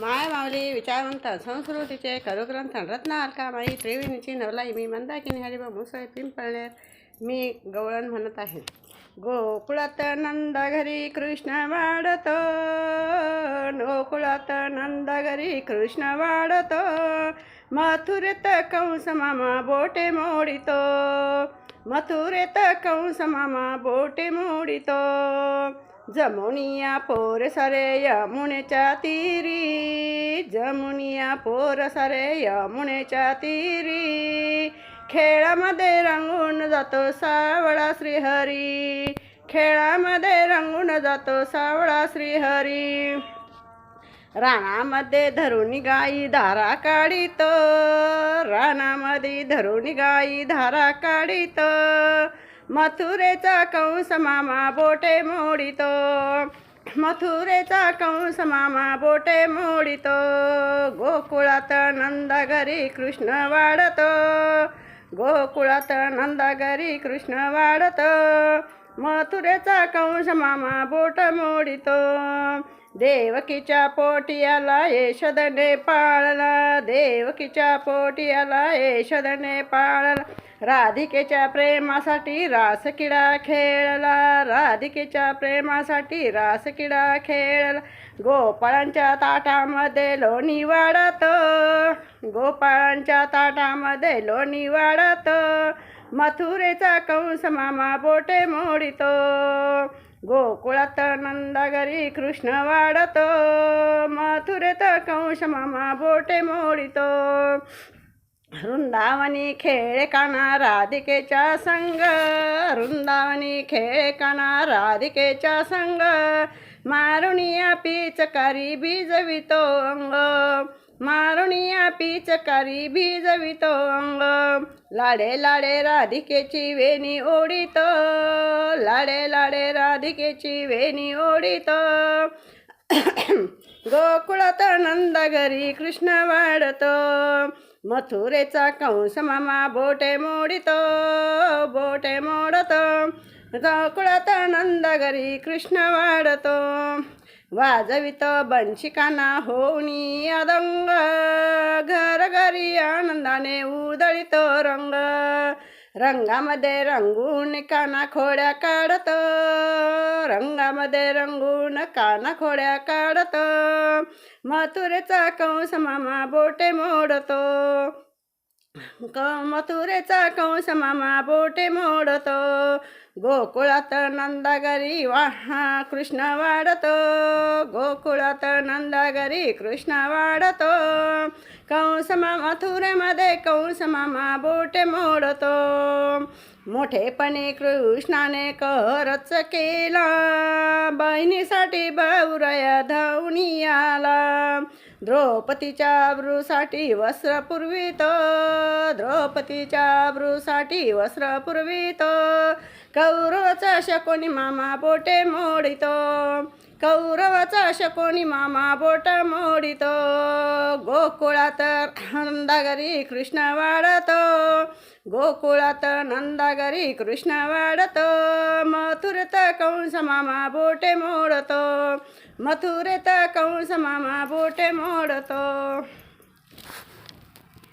माय माऊली विचारवंत संस्कृतीचे करुग्रंथ रत्नालका माई त्रिवेणीची नवलाई मी मंदाकिनी हरिभ मुसळे पिंपळणे मी गवळण म्हणत आहे. गोकुळात नंद घरी कृष्ण वाढतो गोकुळात नंद घरी कृष्ण वाढतो मथुरेत कंस मामा बोटे मोडितो मथुरेत कंस मामा बोटे मोडितो जमुनिया पोर सरे यमुनेच्या तिरी जमुनिया पोर सरे यमुनेच्या तिरी खेळामध्ये रंगून जातो सावळा श्रीहरी। खेळामध्ये रंगून जातो सावळा श्रीहरी। रानामध्ये धरुणी गाई धारा काढितो। रानामध्ये धरुणी गाई धारा काढितो। मथुरेचा कंस मामा बोटे मोडितो. मथुरेचा कंस मामा बोटे मोडितो. गोकुळात नंद घरी कृष्ण वाढतो. गोकुळात नंद घरी कृष्ण वाढतो. मथुरेचा कंस मामा बोट मोडितो. देवकीच्या पोटियाला यशोदने पाळला. देवकीच्या पोटियाला यशोदने पाळला. राधिकेच्या प्रेमासाठी रासकिडा खेळला. राधिकेच्या प्रेमासाठी रासकिडा खेळला. गोपाळांच्या ताटामध्ये लोणी वाढत. गोपाळांच्या ताटामध्ये लोणी वाढत. मथुरेचा कंस मामा बोटे मोडितो. गोकुळात नंदागरी कृष्ण वाढतो मथुरेत कंश मामा बोटे मोडितो. वृंदावनी खेळ काना राधिकेच्या संग वृंदावनी खेळ काना राधिकेच्या संग मारुनिया पिचकारी भिजवितो अंग मारुनिया पिचकारी भिजवितो अंग. लाडे लाडे राधिकेची वेणी ओढितो. लाडे लाडे राधिकेची वेणी ओढितो. गोकुळात नंद घरी कृष्ण वाढतो. मथुरेचा कंस मामा बोटे मोडित. बोटे मोडतो. गोकुळात नंद घरी कृष्ण वाढतो. वाजवित बंशिकाना होणी अदंग. घर घरी आनंदाने उधळितो रंग. रंगामध्ये रंगून काना खोड्या काढतो रंगामध्ये रंगून काना खोड्या काढतो मथुरेचा कंस मामा बोटे मोडतो क मथुरेचा कंस मामा बोटे मोडतो गोकुळात नंदागरी वाहा कृष्ण वाढतो. गोकुळात नंदागरी कृष्ण वाढतो. कंस मामा थुरेमध्ये कंस मामा बोटे मोडतो. मोठेपणे कृष्णाने करच केला. बहिणीसाठी बावरया धावणी आला द्रौपदीच्या ब्रूसाठी वस्त्र पुरवितो. द्रौपदीच्या ब्रूसाठी वस्त्र पुरवितो. कौरवाचा शकोनी मामा बोटे मोडितो. कौरवाचा शकोनी मामा बोट मोडितो. गोकुळात नंदागरी कृष्ण वाढतो. गोकुळात नंदागरी कृष्ण वाढतो मथुरेत कंस मामा बोटे मोडतो मथुरेत कंस मामा बोटे मोडतो.